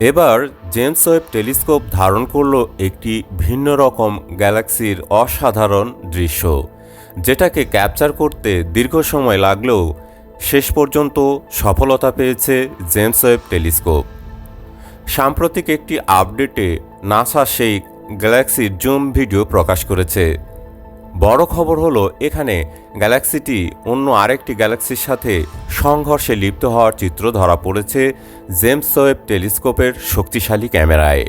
এবার James Webb telescope ধারণ করল একটি ভিন্ন রকম গ্যালাক্সির অসাধারণ দৃশ্য, যেটাকে ক্যাপচার করতে দীর্ঘ সময় লাগলেও শেষ পর্যন্ত সফলতা পেয়েছে জেমস ওয়েব টেলিস্কোপ। সাম্প্রতিক একটি আপডেটে নাসা সেই গ্যালাক্সির জুম ভিডিও প্রকাশ করেছে। বড় খবর হলো, এখানে গ্যালাক্সিটি অন্য আরেকটি গ্যালাক্সির সাথে সংঘর্ষে লিপ্ত হওয়ার চিত্র ধরা পড়েছে জেমস ওয়েব টেলিস্কোপের শক্তিশালী ক্যামেরায়।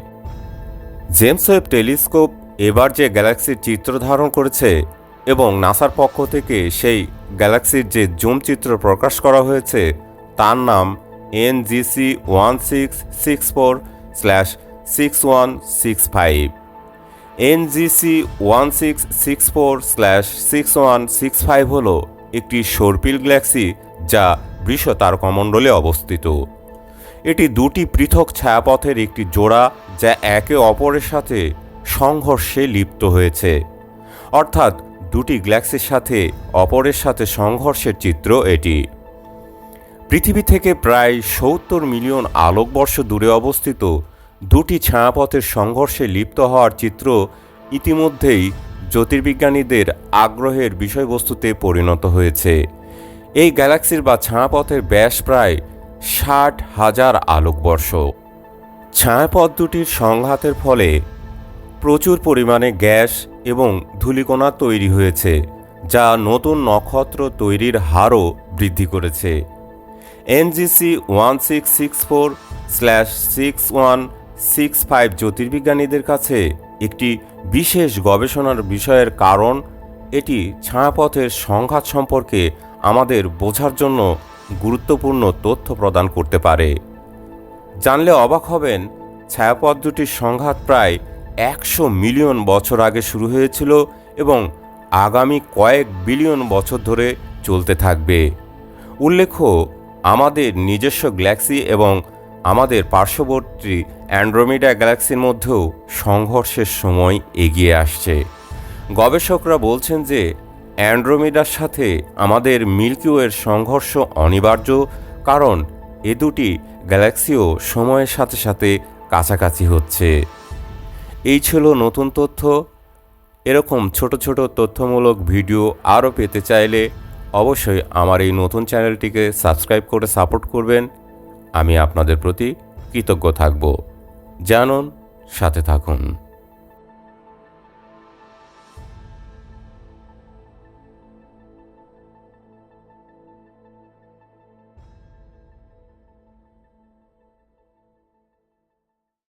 জেমস ওয়েব টেলিস্কোপ এবার যে গ্যালাক্সির চিত্র ধারণ করেছে এবং নাসার পক্ষ থেকে সেই গ্যালাক্সির যে জুম চিত্র প্রকাশ করা হয়েছে, তার নাম NGC one six six four slash six one six five. NGC one six six four slash six one six five হল একটি সর্পিল গ্যালাক্সি যা বৃষ তারকমণ্ডলে অবস্থিত। এটি দুটি পৃথক ছায়াপথের একটি জোড়া যা একে অপরের সাথে সংঘর্ষে লিপ্ত হয়েছে। অর্থাৎ দুটি গ্যালাক্সির সাথে অপরের সাথে সংঘর্ষের চিত্র এটি। পৃথিবী থেকে প্রায় সত্তর মিলিয়ন আলোকবর্ষ দূরে অবস্থিত দুটি ছায়াপথের সংঘর্ষে লিপ্ত হওয়ার চিত্র ইতিমধ্যেই জ্যোতির্বিজ্ঞানীদের আগ্রহের বিষয়বস্তুতে পরিণত হয়েছে। এই গ্যালাক্সির বা ছায়াপথের ব্যাস প্রায় ষাট হাজার আলোকবর্ষ। ছায়াপথ দুটির সংঘাতের ফলে প্রচুর পরিমাণে গ্যাস এবং ধূলিকণা তৈরি হয়েছে, যা নতুন নক্ষত্র তৈরির হারও বৃদ্ধি করেছে। NGC one six six four slash six one six five জ্যোতির্বিজ্ঞানীদের কাছে একটি বিশেষ গবেষণার বিষয়ের কারণ, এটি ছায়াপথের সংঘাত সম্পর্কে আমাদের বোঝার জন্য গুরুত্বপূর্ণ তথ্য প্রদান করতে পারে। জানলে অবাক হবেন, ছায়াপথ দুটির সংঘাত প্রায় একশো মিলিয়ন বছর আগে শুরু হয়েছিল এবং আগামী কয়েক বিলিয়ন বছর ধরে চলতে থাকবে। উল্লেখ্য, আমাদের নিজস্ব গ্যালাক্সি এবং আমাদের পার্শ্ববর্তী অ্যান্ড্রোমিডা গ্যালাক্সির মধ্যেও সংঘর্ষের সময় এগিয়ে আসছে। গবেষকরা বলছেন যে অ্যান্ড্রোমিডার সাথে আমাদের মিল্কিওয়ের সংঘর্ষ অনিবার্য, কারণ এ দুটি গ্যালাক্সিও সময়ের সাথে সাথে কাছাকাছি হচ্ছে। এই ছিল নতুন তথ্য। এরকম ছোট ছোট তথ্যমূলক ভিডিও আরও পেতে চাইলে অবশ্যই আমার এই নতুন চ্যানেলটিকে সাবস্ক্রাইব করে সাপোর্ট করবেন। আমি আপনাদের প্রতি কৃতজ্ঞ থাকব। জানুন সাথে থাকুন।